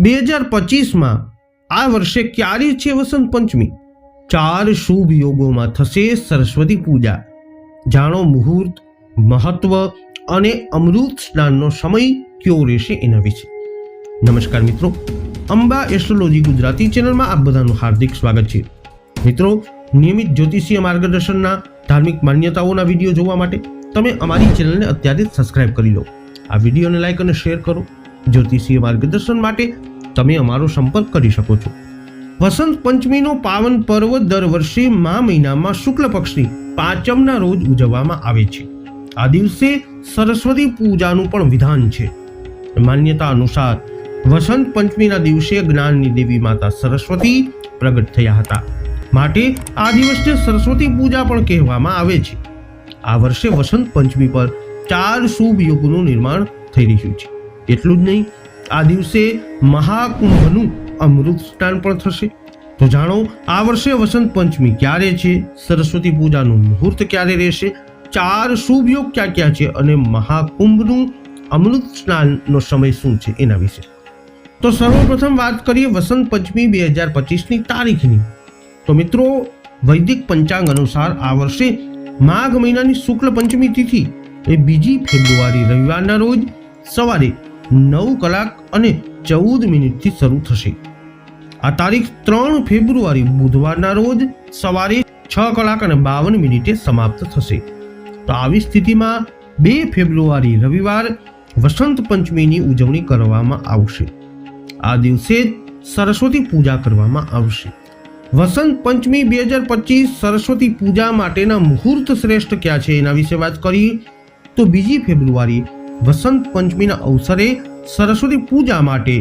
બે હજાર પચીસમાં આ વર્ષે ક્યારે છે વસંત પંચમી? ચાર શુભ યોગોમાં થશે સરસ્વતી પૂજા. જાણો મુહૂર્ત, મહત્વ અને અમૃત સ્નાનનો સમય કયો રહેશે એના વિશે. નમસ્કાર મિત્રો, અંબા એસ્ટ્રોલોજી ગુજરાતી ચેનલમાં આપ બધાનું હાર્દિક સ્વાગત છે. મિત્રો, નિયમિત જ્યોતિષીય માર્ગદર્શનના ધાર્મિક માન્યતાઓના વીડિયો જોવા માટે તમે અમારી ચેનલને અત્યારે સબસ્ક્રાઇબ કરી લો. આ વિડીયોને લાઇક અને શેર કરો. જ્યોતિષીય માર્ગદર્શન માટે તમે અમારો સંપર્ક કરી શકો છો. વસંત પંચમીનો પાવન પર્વ દર વર્ષે મા મહિનામાં શુક્લ પક્ષની પાંચમના રોજ ઉજવવામાં આવે છે. આ દિવસે સરસ્વતી પૂજાનું પણ વિધાન છે. માન્યતા અનુસાર વસંત પંચમીના દિવસે જ્ઞાનની દેવી માતા સરસ્વતી પ્રગટ થયા હતા. માટે આ દિવસને સરસ્વતી પૂજા પણ કહેવામાં આવે છે. આ વર્ષે વસંત પંચમી પર ચાર શુભ યોગનું નિર્માણ થઈ રહ્યું છે. એટલું જ નહીં આ દિવસે મહાકુંભનું અમૃત સ્નાન પણ થશે. તો જાણો, આ વર્ષે વસંત પંચમી ક્યારે છે? સરસ્વતી પૂજાનું મુહૂર્ત ક્યારે રહેશે? ચાર શુભ યોગ ક્યાં ક્યાં છે? અને મહાકુંભનું અમૃત સ્નાનનો સમય શું છે એના વિશે? તો સર્વપ્રથમ વાત કરીએ વસંત પંચમી બે હજાર પચીસની તારીખની. તો મિત્રો, વૈદિક પંચાંગ અનુસાર આ વર્ષે માઘ મહિનાની શુક્લ પંચમી તિથિ એ બીજી ફેબ્રુઆરી રવિવારના રોજ સવારે નવ કલાક અને ચૌદ મિનિટથી શરૂ થશે. આ તારીખ ત્રણ ફેબ્રુઆરી, બુધવારના રોજ સવારે છ કલાક અને બાવન મિનિટે સમાપ્ત થશે. તો આવી સ્થિતિમાં બે ફેબ્રુઆરી રવિવાર વસંત પંચમીની ઉજવણી કરવામાં આવશે. આ દિવસે સરસ્વતી પૂજા કરવામાં આવશે. વસંત પંચમી બે હજાર પચીસ સરસ્વતી પૂજા માટેના મુહૂર્ત શ્રેષ્ઠ ક્યાં છે એના વિશે વાત કરી તો બીજી ફેબ્રુઆરી વસંત પંચમીના અવસરે સરસ્વતી પૂજા માટે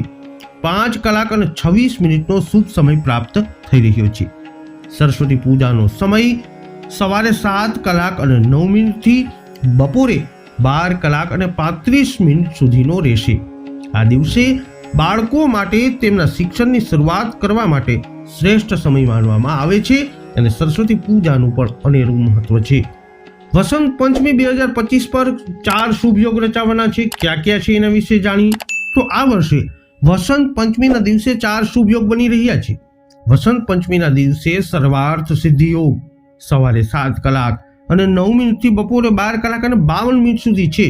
પાંચ કલાક અને છવ્વીસ મિનિટનો શુભ સમય પ્રાપ્ત થઈ રહ્યો છે. સરસ્વતી પૂજાનો સમય સવારે સાત કલાક અને નવ મિનિટથી બપોરે બાર કલાક અને પાંત્રીસ મિનિટ સુધીનો રહેશે. આ દિવસે બાળકો માટે તેમના શિક્ષણની શરૂઆત કરવા માટે શ્રેષ્ઠ સમય માનવામાં આવે છે અને સરસ્વતી પૂજાનું પણ અનેરું મહત્વ છે. વસંત પંચમી બે હજાર પચીસ પર ચાર શુભ યોગ રચાવાના છે. ક્યાં ક્યાં છે એના વિશે જાણીએ? તો આ વર્ષે વસંત પંચમીના દિવસે ચાર શુભ યોગ બની રહ્યા છે. વસંત પંચમીના દિવસે સર્વાર્થ સિદ્ધિ યોગ, સવારે સાત કલાક અને નવ મિનિટથી બપોરે બાર કલાક અને બાવન મિનિટ સુધી છે.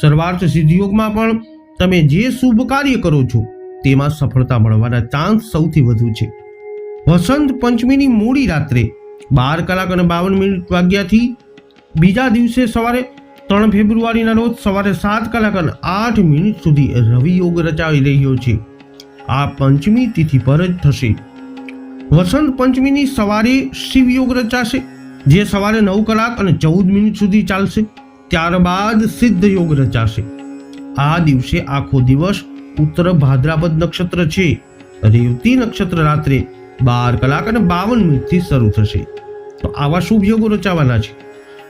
સર્વાર્થ સિદ્ધિ યોગમાં પણ તમે જે શુભ કાર્ય કરો છો, તેમાં સફળતા મળવાના ચાન્સ સૌથી વધુ છે. વસંત પંચમીની મોડી રાત્રે બાર કલાક અને બાવન મિનિટ વાગ્યાથી બીજા દિવસે સવારે ત્રણ ફેબ્રુઆરીના રોજ સવારે સાત કલાક અને આઠ મિનિટ સુધી રવિ યોગ રચાવી રહ્યો છે. આ પંચમી તિથિ પર જ થશે. વસંત પંચમીની સવારે શિવ યોગ રચાશે, જે સવારે નવ કલાક અને ચૌદ મિનિટ સુધી ચાલશે. ત્યારબાદ સિદ્ધ યોગ રચાશે. આ દિવસે આખો દિવસ ઉત્તર ભાદ્રાપદ નક્ષત્ર છે. રેવતી નક્ષત્ર રાત્રે બાર કલાક અને બાવન મિનિટથી શરૂ થશે. તો આવા શુભ યોગો રચાવાના છે.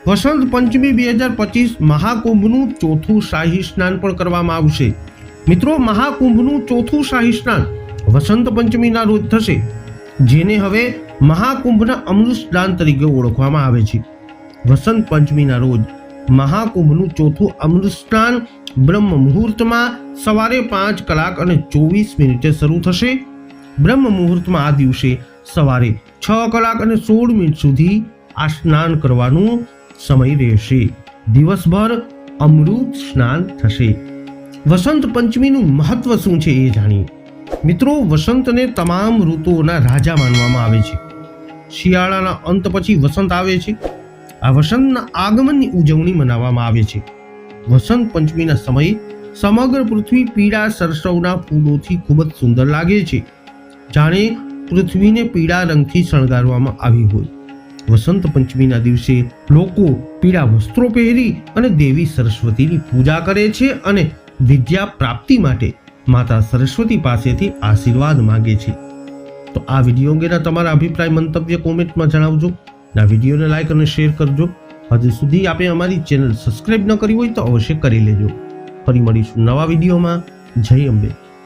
વસંત પંચમી બે હજાર પચીસ મહાકુંભનું ચોથું શાહી સ્નાન પણ કરવામાં આવશે. મિત્રો, મહાકુંભનું ચોથું શાહી સ્નાન વસંત પંચમીના રોજ થશે, જેને હવે મહાકુંભના અમૃત સ્નાન તરીકે ઓળખવામાં આવે છે. વસંત પંચમીના રોજ મહાકુંભનું ચોથું અમૃત સ્નાન બ્રહ્મ મુહૂર્તમાં સવારે પાંચ કલાક અને ચોવીસ મિનિટે શરૂ થશે. બ્રહ્મ મુહૂર્તમાં આ દિવસે સવારે છ કલાક અને સોળ મિનિટ સુધી આ સ્નાન કરવાનું સમય રહેશે દિવસભર અમૃત સ્નાન થશે. વસંત પંચમીનું મહત્વ શું છે એ જાણીએ. મિત્રો, વસંતને તમામ ઋતુઓના રાજા માનવામાં આવે છે. શિયાળાના અંત પછી વસંત આવે છે. આ વસંતના આગમનની ઉજવણી મનાવવામાં આવે છે. વસંત પંચમીના સમયે સમગ્ર પૃથ્વી પીળા સરસવના ફૂલોથી ખૂબ જ સુંદર લાગે છે. જાણે પૃથ્વીને પીળા રંગથી શણગારવામાં આવી હોય. વસંત પંચમીના દિવસે લોકો પીળા વસ્ત્રો પહેરી અને દેવી સરસ્વતીની પૂજા કરે છે અને વિદ્યા પ્રાપ્તિ માટે માતા સરસ્વતી પાસેથી આશીર્વાદ માંગે છે. તો આ વીડિયો અંગેના તમારા અભિપ્રાય મંતવ્ય કોમેન્ટમાં જણાવજો. આ વિડીયોને લાઇક અને શેર કરજો. હજુ સુધી આપે અમારી ચેનલ સબસ્ક્રાઇબ ન કરી હોય તો અવશ્ય કરી લેજો. ફરી મળીશું નવા વિડીયોમાં. જય અંબે.